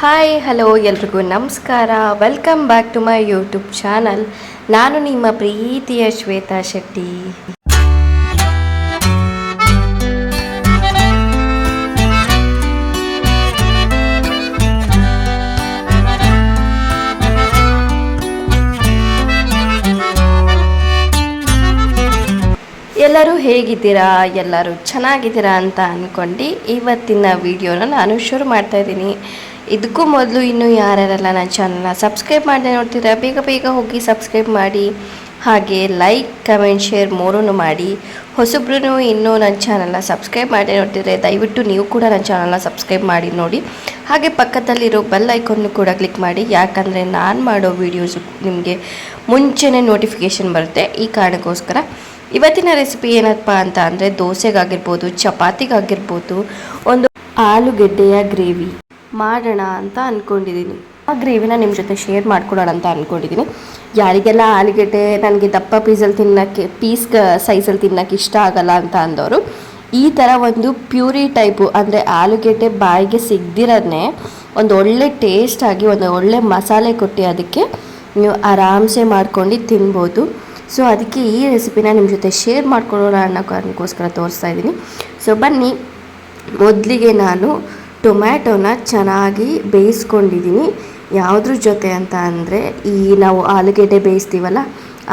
Hi hello ಎಲ್ರಿಗೂ ನಮಸ್ಕಾರ. Welcome back to my YouTube channel ನಾನು ನಿಮ್ಮ ಪ್ರೀತಿಯ ಶ್ವೇತಾ ಶೆಟ್ಟಿ. ಎಲ್ಲರೂ ಹೇಗಿದ್ದೀರಾ? ಎಲ್ಲರೂ ಚೆನ್ನಾಗಿದ್ದೀರಾ ಅಂತ ಅಂದ್ಕೊಂಡು ಇವತ್ತಿನ ವಿಡಿಯೋನ ನಾನು ಶುರು ಮಾಡ್ತಾ ಇದ್ದೀನಿ. ಇದಕ್ಕೂ ಮೊದಲು ಇನ್ನೂ ಯಾರ್ಯಾರಲ್ಲ ನನ್ನ ಚಾನಲ್ನ ಸಬ್ಸ್ಕ್ರೈಬ್ ಮಾಡದೆ ನೋಡ್ತೀರಾ ಬೇಗ ಬೇಗ ಹೋಗಿ ಸಬ್ಸ್ಕ್ರೈಬ್ ಮಾಡಿ, ಹಾಗೆ ಲೈಕ್ ಕಮೆಂಟ್ ಶೇರ್ ಮೂರೂ ಮಾಡಿ. ಹೊಸಬ್ರು ಇನ್ನೂ ನನ್ನ ಚಾನಲ್ನ ಸಬ್ಸ್ಕ್ರೈಬ್ ಮಾಡಿ ನೋಡ್ತಿದ್ರೆ ದಯವಿಟ್ಟು ನೀವು ಕೂಡ ನನ್ನ ಚಾನಲ್ನ ಸಬ್ಸ್ಕ್ರೈಬ್ ಮಾಡಿ ನೋಡಿ. ಹಾಗೆ ಪಕ್ಕದಲ್ಲಿರೋ ಬೆಲ್ ಐಕನ್ನು ಕೂಡ ಕ್ಲಿಕ್ ಮಾಡಿ. ಯಾಕಂದರೆ ನಾನು ಮಾಡೋ ವೀಡಿಯೋಸು ನಿಮಗೆ ಮುಂಚೆನೇ ನೋಟಿಫಿಕೇಷನ್ ಬರುತ್ತೆ ಈ ಕಾರಣಕ್ಕೋಸ್ಕರ. ಇವತ್ತಿನ ರೆಸಿಪಿ ಏನಪ್ಪ ಅಂತ ಅಂದರೆ ದೋಸೆಗಾಗಿರ್ಬೋದು, ಚಪಾತಿಗಾಗಿರ್ಬೋದು, ಒಂದು ಆಲೂಗೆಡ್ಡೆಯ ಗ್ರೇವಿ ಮಾಡೋಣ ಅಂತ ಅಂದ್ಕೊಂಡಿದ್ದೀನಿ ಆ ಗ್ರೇವಿನ ನಿಮ್ಮ ಜೊತೆ ಶೇರ್ ಮಾಡ್ಕೊಡೋಣ ಅಂತ ಅಂದ್ಕೊಂಡಿದ್ದೀನಿ ಯಾರಿಗೆಲ್ಲ ಆಲೂಗೆಡ್ಡೆ ನನಗೆ ದಪ್ಪ ಪೀಸಲ್ಲಿ ತಿನ್ನೋಕ್ಕೆ ಪೀಸ್ ಸೈಜಲ್ಲಿ ತಿನ್ನೋಕ್ಕೆ ಇಷ್ಟ ಆಗಲ್ಲ ಅಂತ ಅಂದವರು ಈ ಥರ ಒಂದು ಪ್ಯೂರಿ ಟೈಪು ಅಂದರೆ ಆಲೂಗೆಡ್ಡೆ ಬಾಯಿಗೆ ಸಿಗ್ದಿರೋದನ್ನೇ ಒಂದು ಒಳ್ಳೆ ಟೇಸ್ಟಾಗಿ ಒಂದು ಒಳ್ಳೆ ಮಸಾಲೆ ಕೊಟ್ಟು ಅದಕ್ಕೆ ನೀವು ಆರಾಮ್ಸೆ ಮಾಡ್ಕೊಂಡು ತಿನ್ಬೋದು. ಸೊ ಅದಕ್ಕೆ ಈ ರೆಸಿಪಿನ ನಿಮ್ಮ ಜೊತೆ ಶೇರ್ ಮಾಡ್ಕೊಡೋಣ ಅನ್ನೋ ಕಾರಣಕ್ಕೋಸ್ಕರ ತೋರಿಸ್ತಾ ಇದ್ದೀನಿ. ಸೊ ಬನ್ನಿ, ಮೊದಲಿಗೆ ನಾನು ಟೊಮ್ಯಾಟೊನ ಚೆನ್ನಾಗಿ ಬೇಯಿಸ್ಕೊಂಡಿದ್ದೀನಿ ಯಾವುದ್ರ ಜೊತೆ ಅಂತ ಅಂದರೆ, ಈ ನಾವು ಆಲೂಗೆಡ್ಡೆ ಬೇಯಿಸ್ತೀವಲ್ಲ,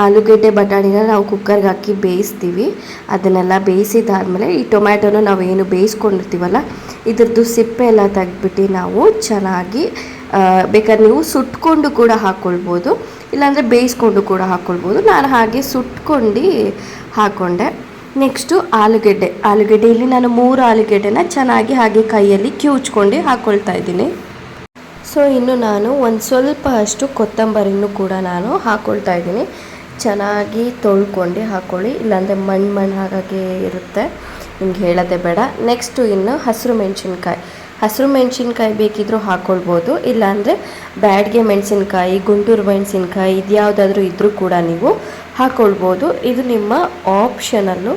ಆಲೂಗೆಡ್ಡೆ ಬಟಾಣಿನ ನಾವು ಕುಕ್ಕರ್ಗೆ ಹಾಕಿ ಬೇಯಿಸ್ತೀವಿ. ಅದನ್ನೆಲ್ಲ ಬೇಯಿಸಿದಾದ್ಮೇಲೆ, ಈ ಟೊಮ್ಯಾಟೊನ ನಾವೇನು ಬೇಯಿಸ್ಕೊಂಡಿರ್ತೀವಲ್ಲ, ಇದ್ರದ್ದು ಸಿಪ್ಪೆ ಎಲ್ಲ ತೆಗೆದ್ಬಿಟ್ಟು ನಾವು ಚೆನ್ನಾಗಿ ಬೇಕಾದ್ರೆ ನೀವು ಸುಟ್ಕೊಂಡು ಕೂಡ ಹಾಕ್ಕೊಳ್ಬೋದು ಇಲ್ಲಾಂದರೆ ಬೇಯಿಸ್ಕೊಂಡು ಕೂಡ ಹಾಕ್ಕೊಳ್ಬೋದು ನಾನು ಹಾಗೆ ಸುಟ್ಕೊಂಡು ಹಾಕ್ಕೊಂಡೆ ನೆಕ್ಸ್ಟು ಆಲೂಗೆಡ್ಡೆ. ಆಲೂಗೆಡ್ಡೆ ನಾನು ಮೂರು ಆಲೂಗೆಡ್ಡೆನ ಚೆನ್ನಾಗಿ ಹಾಗೆ ಕೈಯಲ್ಲಿ ಕಿವುಚ್ಕೊಂಡು ಹಾಕ್ಕೊಳ್ತಾ ಇದ್ದೀನಿ. ಸೊ ಇನ್ನು ನಾನು ಒಂದು ಸ್ವಲ್ಪ ಅಷ್ಟು ಕೊತ್ತಂಬರಿನೂ ಕೂಡ ನಾನು ಹಾಕ್ಕೊಳ್ತಾ ಇದ್ದೀನಿ. ಚೆನ್ನಾಗಿ ತೊಳ್ಕೊಂಡು ಹಾಕ್ಕೊಳ್ಳಿ ಇಲ್ಲಾಂದರೆ ಮಣ್ಣು ಮಣ್ಣು ಹಾಗಾಗಿ ಇರುತ್ತೆ. ನಿಮ್ಗೆ ಹೇಳೋದೇ ಬೇಡ. ನೆಕ್ಸ್ಟು ಇನ್ನು ಹಸಿರು ಮೆಣಸಿನ್ಕಾಯಿ. ಹಸಿರು ಮೆಣಸಿನ್ಕಾಯಿ ಬೇಕಿದ್ರೂ ಹಾಕ್ಕೊಳ್ಬೋದು ಇಲ್ಲಾಂದರೆ ಬ್ಯಾಡ್ಗೆ ಮೆಣಸಿನ್ಕಾಯಿ, ಗುಂಟೂರು ಮೆಣಸಿನ್ಕಾಯಿ, ಇದ್ಯಾವುದಾದ್ರೂ ಇದ್ದರೂ ಕೂಡ ನೀವು ಹಾಕ್ಕೊಳ್ಬೋದು ಇದು ನಿಮ್ಮ ಆಪ್ಷನನ್ನು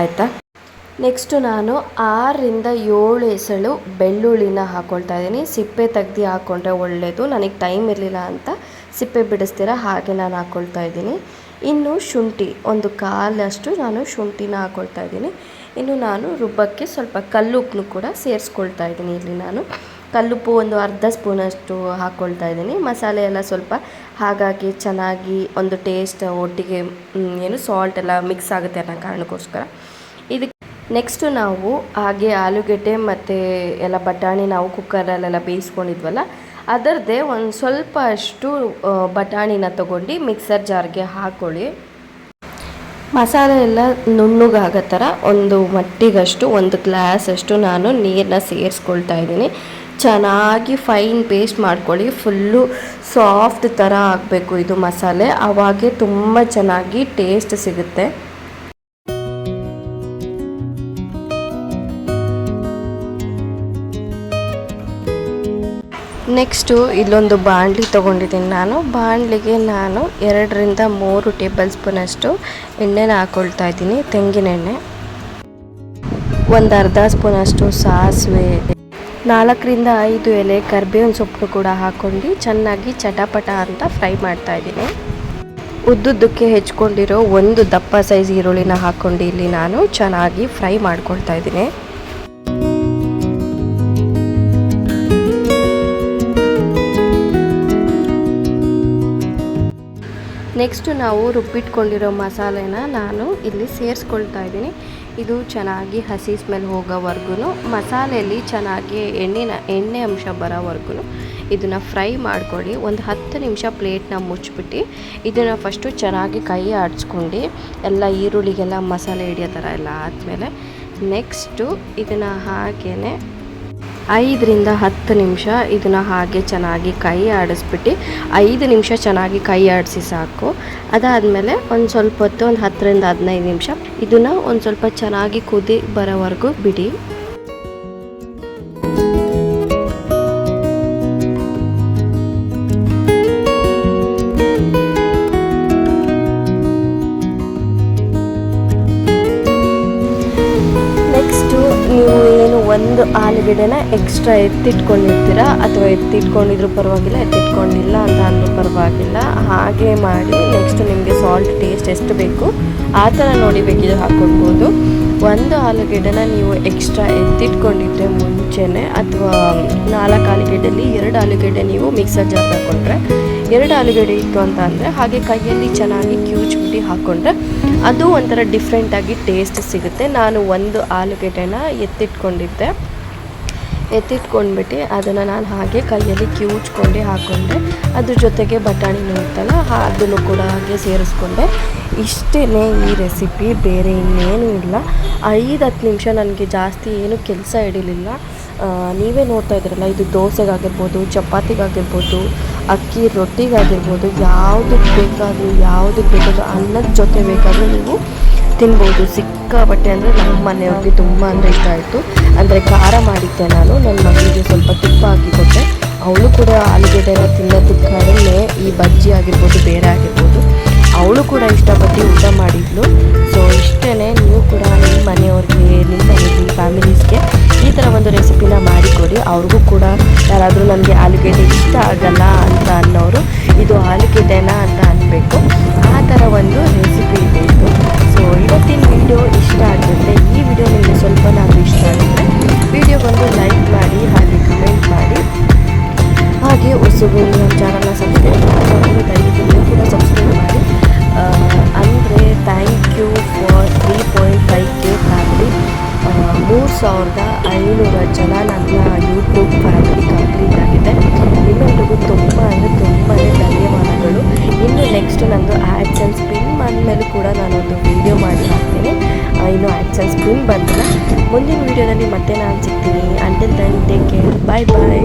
ಆಯಿತಾ? ನೆಕ್ಸ್ಟು ನಾನು ಆರರಿಂದ ಏಳು ಎಸಳು ಬೆಳ್ಳುಳ್ಳಿನ ಹಾಕ್ಕೊಳ್ತಾ ಇದ್ದೀನಿ. ಸಿಪ್ಪೆ ತೆಗ್ದು ಹಾಕ್ಕೊಂಡ್ರೆ ಒಳ್ಳೆಯದು ನನಗೆ ಟೈಮ್ ಇರಲಿಲ್ಲ ಅಂತ ಸಿಪ್ಪೆ ಬಿಡಿಸ್ತೀರ? ಹಾಗೆ ನಾನು ಹಾಕ್ಕೊಳ್ತಾ ಇದ್ದೀನಿ. ಇನ್ನು ಶುಂಠಿ, ಒಂದು ಕಾಲಷ್ಟು ನಾನು ಶುಂಠಿನ ಹಾಕ್ಕೊಳ್ತಾ ಇದ್ದೀನಿ. ಇನ್ನು ನಾನು ರುಬ್ಬಕ್ಕೆ ಸ್ವಲ್ಪ ಕಲ್ಲುಪ್ಪನ್ನು ಕೂಡ ಸೇರಿಸ್ಕೊಳ್ತಾ ಇದ್ದೀನಿ ಇಲ್ಲಿ ನಾನು. ಕಲ್ಲುಪ್ಪು ಒಂದು ಅರ್ಧ ಸ್ಪೂನಷ್ಟು ಹಾಕ್ಕೊಳ್ತಾ ಇದ್ದೀನಿ. ಮಸಾಲೆ ಎಲ್ಲ ಸ್ವಲ್ಪ ಹಾಗಾಗಿ ಚೆನ್ನಾಗಿ ಒಂದು ಟೇಸ್ಟ್ ಒಟ್ಟಿಗೆ ಏನು ಸಾಲ್ಟ್ ಎಲ್ಲ ಮಿಕ್ಸ್ ಆಗುತ್ತೆ ಅನ್ನೋ ಕಾರಣಕ್ಕೋಸ್ಕರ. ಇದಕ್ಕೆ ನೆಕ್ಸ್ಟು ನಾವು ಹಾಗೆ ಆಲೂಗೆಡ್ಡೆ ಮತ್ತು ಎಲ್ಲ ಬಟಾಣಿ ನಾವು ಕುಕ್ಕರಲ್ಲೆಲ್ಲ ಬೇಯಿಸ್ಕೊಂಡಿದ್ವಲ್ಲ ಅದರದ್ದೇ ಒಂದು ಸ್ವಲ್ಪ ಅಷ್ಟು ಬಟಾಣಿನ ತಗೊಂಡು ಮಿಕ್ಸರ್ ಜಾರ್ಗೆ ಹಾಕ್ಕೊಳ್ಳಿ ಮಸಾಲೆ ಎಲ್ಲ ನುಣ್ಣಗಾಗೋ ಥರ ಒಂದು ಮಟ್ಟಿಗಷ್ಟು, ಒಂದು ಗ್ಲಾಸಷ್ಟು ನಾನು ನೀರನ್ನ ಸೇರಿಸ್ಕೊಳ್ತಾ ಇದ್ದೀನಿ. ಚೆನ್ನಾಗಿ ಫೈನ್ ಪೇಸ್ಟ್ ಮಾಡ್ಕೊಳ್ಳಿ. ಫುಲ್ಲು ಸಾಫ್ಟ್ ಥರ ಆಗಬೇಕು ಇದು ಮಸಾಲೆ. ಆವಾಗೆ ತುಂಬ ಚೆನ್ನಾಗಿ ಟೇಸ್ಟ್ ಸಿಗುತ್ತೆ. ನೆಕ್ಸ್ಟು ಇಲ್ಲೊಂದು ಬಾಣಲಿ ತೊಗೊಂಡಿದ್ದೀನಿ ನಾನು. ಬಾಣಲಿಗೆ ನಾನು ಎರಡರಿಂದ ಮೂರು ಟೇಬಲ್ ಸ್ಪೂನಷ್ಟು ಎಣ್ಣೆನ ಹಾಕ್ಕೊಳ್ತಾ ಇದ್ದೀನಿ. ತೆಂಗಿನೆಣ್ಣೆ. ಒಂದು ಅರ್ಧ ಸ್ಪೂನಷ್ಟು ಸಾಸಿವೆ ನಾಲ್ಕರಿಂದ ಐದು ಎಲೆ ಕರ್ಬೇವಿನ ಸೊಪ್ಪು ಕೂಡ ಹಾಕೊಂಡು ಚೆನ್ನಾಗಿ ಚಟಪಟ ಅಂತ ಫ್ರೈ ಮಾಡ್ತಾ ಇದ್ದೀನಿ. ಉದ್ದುದ್ದಕ್ಕೆ ಹೆಚ್ಕೊಂಡಿರೋ ಒಂದು ದಪ್ಪ ಸೈಜ್ ಈರುಳ್ಳಿನ ಹಾಕ್ಕೊಂಡು ಇಲ್ಲಿ ನಾನು ಚೆನ್ನಾಗಿ ಫ್ರೈ ಮಾಡ್ಕೊಳ್ತಾ ಇದ್ದೀನಿ. ನೆಕ್ಸ್ಟು ನಾವು ರುಬ್ಬಿಟ್ಕೊಂಡಿರೋ ಮಸಾಲೆನ ನಾನು ಇಲ್ಲಿ ಸೇರಿಸ್ಕೊಳ್ತಾ ಇದ್ದೀನಿ. ಇದು ಚೆನ್ನಾಗಿ ಹಸಿ ಸ್ಮೆಲ್ ಹೋಗೋವರೆಗೂ ಮಸಾಲೆಯಲ್ಲಿ ಚೆನ್ನಾಗಿ ಎಣ್ಣೆನ, ಎಣ್ಣೆ ಅಂಶ ಬರೋವರೆಗೂ ಇದನ್ನು ಫ್ರೈ ಮಾಡ್ಕೊಳ್ಳಿ. ಒಂದು ಹತ್ತು ನಿಮಿಷ ಪ್ಲೇಟ್ನ ಮುಚ್ಚಿಬಿಟ್ಟು ಇದನ್ನು ಫಸ್ಟು ಚೆನ್ನಾಗಿ ಕೈ ಆಡಿಸ್ಕೊಂಡು ಎಲ್ಲ ಈರುಳ್ಳಿಗೆಲ್ಲ ಮಸಾಲೆ ಹಿಡಿಯೋ ಥರ ಎಲ್ಲ ಆದಮೇಲೆ ನೆಕ್ಸ್ಟು ಇದನ್ನು ಹಾಗೇ ಐದರಿಂದ ಹತ್ತು ನಿಮಿಷ ಇದನ್ನು ಹಾಗೆ ಚೆನ್ನಾಗಿ ಕೈ ಆಡಿಸ್ಬಿಟ್ಟು ಐದು ನಿಮಿಷ ಚೆನ್ನಾಗಿ ಕೈ ಆಡಿಸಿ ಸಾಕು. ಅದಾದಮೇಲೆ ಒಂದು ಸ್ವಲ್ಪ ಹೊತ್ತು, ಒಂದು ಹತ್ತರಿಂದ ಹದಿನೈದು ನಿಮಿಷ ಇದನ್ನು ಒಂದು ಸ್ವಲ್ಪ ಚೆನ್ನಾಗಿ ಕುದಿ ಬರೋವರೆಗೂ ಬಿಡಿ. ಒಂದು ಆಲೂಗಡ್ಡೆನ ಎಕ್ಸ್ಟ್ರಾ ಎತ್ತಿಟ್ಕೊಂಡಿರ್ತೀರಾ ಅಥವಾ ಎತ್ತಿಟ್ಕೊಂಡಿದ್ರು ಪರವಾಗಿಲ್ಲ, ಎತ್ತಿಟ್ಕೊಂಡಿಲ್ಲ ಅಂತ ಅಂದರೂ ಪರವಾಗಿಲ್ಲ. ಹಾಗೆ ಮಾಡಿ ನೆಕ್ಸ್ಟ್ ನಿಮಗೆ ಸಾಲ್ಟ್ ಟೇಸ್ಟ್ ಎಷ್ಟು ಬೇಕು ಆ ಥರ ನೋಡಿ ಬೇಕಿದ್ರೆ ಹಾಕ್ಕೊಳ್ಬೋದು ಒಂದು ಆಲೂಗೆಡ್ಡೆನ ನೀವು ಎಕ್ಸ್ಟ್ರಾ ಎತ್ತಿಟ್ಕೊಂಡಿದ್ರೆ ಮುಂಚೆನೆ ಅಥವಾ ನಾಲ್ಕು ಆಲೂಗಡ್ಡೆಲಿ ಎರಡು ಆಲೂಗೆಡ್ಡೆ ನೀವು ಮಿಕ್ಸರ್ ಜಾರ್ ಹಾಕ್ಕೊಂಡ್ರೆ ಎರಡು ಆಲೂಗಡ್ಡೆ ಇತ್ತು ಅಂತ ಅಂದರೆ ಹಾಗೆ ಕೈಯಲ್ಲಿ ಚೆನ್ನಾಗಿ ಕ್ಯೂಚ್ಬಿಟ್ಟು ಹಾಕ್ಕೊಂಡ್ರೆ ಅದು ಒಂಥರ ಡಿಫ್ರೆಂಟಾಗಿ ಟೇಸ್ಟ್ ಸಿಗುತ್ತೆ. ನಾನು ಒಂದು ಆಲೂಗಡ್ಡೆನ ಎತ್ತಿಟ್ಕೊಂಡಿದ್ದೆ. ಎತ್ತಿಟ್ಕೊಂಡ್ಬಿಟ್ಟು ಅದನ್ನು ನಾನು ಹಾಗೆ ಕೈಯಲ್ಲಿ ಕಿವುಚ್ಕೊಂಡು ಹಾಕ್ಕೊಂಡೆ ಅದ್ರ ಜೊತೆಗೆ ಬಟಾಣಿ ಇರುತ್ತಲ್ಲ ಹಾ, ಅದನ್ನು ಕೂಡ ಹಾಗೆ ಸೇರಿಸ್ಕೊಂಡೆ. ಇಷ್ಟೇ ಈ ರೆಸಿಪಿ ಬೇರೆ ಇನ್ನೇನು ಇಲ್ಲ. ಐದು, ಹತ್ತು ನಿಮಿಷ ನನಗೆ ಜಾಸ್ತಿ ಏನು ಕೆಲಸ ಹಿಡಿಲಿಲ್ಲ. ನೀವೇ ನೋಡ್ತಾ ಇದ್ದೀರಲ್ಲ, ಇದು ದೋಸೆಗಾಗಿರ್ಬೋದು, ಚಪಾತಿಗಾಗಿರ್ಬೋದು ಅಕ್ಕಿ ರೊಟ್ಟಿಗಾಗಿರ್ಬೋದು ಯಾವುದಕ್ಕೆ ಬೇಕಾದರೂ ಯಾವುದಕ್ಕೆ ಬೇಕಾದರೂ ಅನ್ನದ ಜೊತೆ ಬೇಕಾದರೂ ನೀವು ತಿನ್ಬೋದು. ಸಿಕ್ಕಾಪಟ್ಟೆ ಅಂದರೆ ನಮ್ಮ ಮನೆಯವ್ರಿಗೆ ತುಂಬ ಅಂದರೆ ಇಷ್ಟ ಆಯಿತು. ಅಂದರೆ ಖಾರ ಮಾಡಿದ್ದೆ ನಾನು ನನ್ನ ಮಗಳಿಗೆ ಸ್ವಲ್ಪ ತುಪ್ಪ ಹಾಕಿಕೊಟ್ಟೆ. ಅವಳು ಕೂಡ ಆಲೂಗೆಡ್ಡೆನ ತಿನ್ನೋದಕ್ಕೆ ಕಡಿಮೆ ಈ ಬಜ್ಜಿ ಆಗಿರ್ಬೋದು, ಬೇರೆ ಆಗಿರ್ಬೋದು ಅವಳು ಕೂಡ ಇಷ್ಟಪಟ್ಟು ಊಟ ಮಾಡಿದ್ಲು. ಸೊ ಇಷ್ಟೇ ನೀವು ಕೂಡ ನಿಮ್ಮ ಮನೆಯವ್ರಿಗೆ, ನಿಮ್ಮ ಫ್ಯಾಮಿಲೀಸ್ಗೆ ಈ ಥರ ಒಂದು ರೆಸಿಪಿನ ಮಾಡಿಕೊಡಿ. ಅವ್ರಿಗೂ ಕೂಡ ಯಾರಾದರೂ ನಮಗೆ ಆಲೂಗೆಡ್ಡೆ ಇಷ್ಟ ಆಗಲ್ಲ ಅಂತ ಅನ್ನೋರು, ಇದು ಆಲೂಗೆಡ್ಡೆನ ಅಂತ ಅನ್ನಬೇಕು ಆ ಥರ ಒಂದು ರೆಸಿಪಿ ಇದೆ ಸೊ ಇವತ್ತಿನ ವಿಡಿಯೋ ಇಷ್ಟ ಆಗುತ್ತೆ. ಈ ವಿಡಿಯೋ ನಿಮಗೆ ಸ್ವಲ್ಪನಾದರೂ ಇಷ್ಟ ಆಗುತ್ತೆ ವಿಡಿಯೋ ಬಂದು ಲೈಕ್ ಮಾಡಿ, ಹಾಗೆ ಕಮೆಂಟ್ ಮಾಡಿ. ಹಾಗೆ ಹೊಸಬರು ಮೂರು ಸಾವಿರದ ಐನೂರ ಜನ ನನ್ನ ಯೂಟ್ಯೂಬ್ ಫ್ಯಾಮಿಲಿ ಕಂಪ್ಲೀಟ್ ಆಗಿದೆ ನಿಮ್ಮೆಲ್ರಿಗೂ ತುಂಬ ಅಂದರೆ ತುಂಬ ಧನ್ಯವಾದಗಳು. ಇನ್ನು ನೆಕ್ಸ್ಟ್ ನಂದು ಆ್ಯಡ್ಸೆನ್ಸ್ ಪಿನ್ ಬಂದಮೇಲೆ ಕೂಡ ನಾನೊಂದು ವಿಡಿಯೋ ಮಾಡಿ ಹಾಕ್ತೀನಿ. ಇನ್ನು ಆ್ಯಡ್ಸೆನ್ಸ್ ಪಿನ್ ಬಂದಿಲ್ಲ ಮುಂದಿನ ವಿಡಿಯೋದಲ್ಲಿ ಮತ್ತೆ ನಾನು ಸಿಗ್ತೀನಿ. Until then take care bye bye